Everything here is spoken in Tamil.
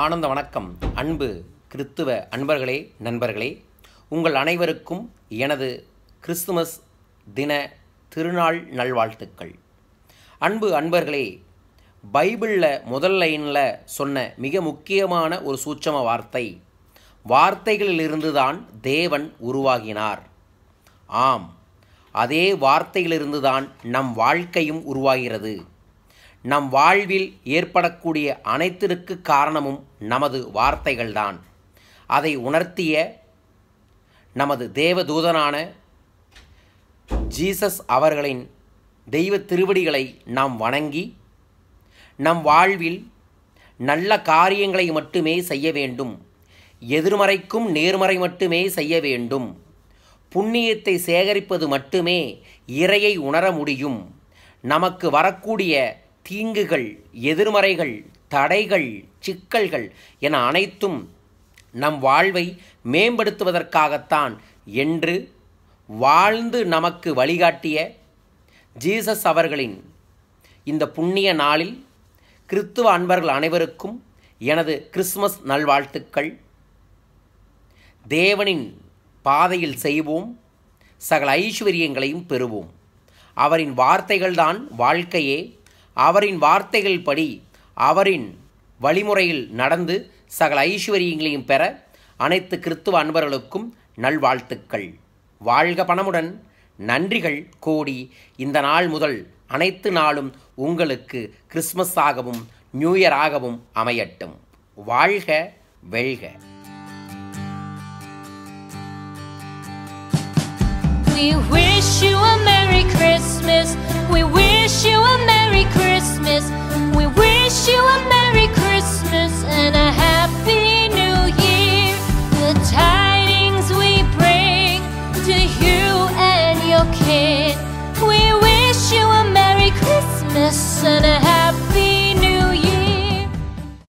ஆனந்த வணக்கம். அன்பு கிறித்துவ அன்பர்களே நண்பர்களே உங்கள் அனைவருக்கும் எனது கிறிஸ்துமஸ் தின திருநாள் நல்வாழ்த்துக்கள். அன்பு அன்பர்களே பைபிளில் முதல் லைனில் சொன்ன மிக முக்கியமான ஒரு சூட்சம வார்த்தை வார்த்தைகளிலிருந்து தான் தேவன் உருவாகினார். ஆம் அதே வார்த்தையிலிருந்து தான் நம் வாழ்க்கையும் உருவாகிறது. நம் வாழ்வில் ஏற்படக்கூடிய அனைத்திற்கு காரணமும் நமது வார்த்தைகள்தான். அதை உணர்த்திய நமது தேவதூதனான ஜீசஸ் அவர்களின் தெய்வ திருவடிகளை நாம் வணங்கி நம் வாழ்வில் நல்ல காரியங்களை மட்டுமே செய்ய வேண்டும். எதிர்மறைக்கும் நேர்மறை மட்டுமே செய்ய வேண்டும். புண்ணியத்தை சேகரிப்பது மட்டுமே இறையை உணர முடியும். நமக்கு வரக்கூடிய தீங்குகள் எதிர்மறைகள் தடைகள் சிக்கல்கள் என அனைத்தும் நம் வாழ்வை மேம்படுத்துவதற்காகத்தான் என்று வாழ்ந்து நமக்கு வழிகாட்டிய ஜீசஸ் அவர்களின் இந்த புண்ணிய நாளில் கிறித்துவ அன்பர்கள் அனைவருக்கும் எனது கிறிஸ்மஸ் நல்வாழ்த்துக்கள். தேவனின் பாதையில் செய்வோம். சகல ஐஸ்வர்யங்களையும் பெறுவோம். அவரின் வார்த்தைகள்தான் வாழ்க்கையே. அவரின் வார்த்தைகள் படி அவரின் வழிமுறையில் நடந்து சகல ஐஸ்வர்யங்களையும் பெற அனைத்து கிறித்துவ அன்பர்களுக்கும் நல்வாழ்த்துக்கள். வாழ்க பணமுடன். நன்றிகள் கோடி. இந்த நாள் முதல் அனைத்து நாளும் உங்களுக்கு கிறிஸ்மஸ் ஆகவும் நியூ இயர் ஆகவும் அமையட்டும். வாழ்க வெல்க. We wish you wish you a Merry Christmas and a Happy New Year. The tidings we bring to you and your kid. We wish you a Merry Christmas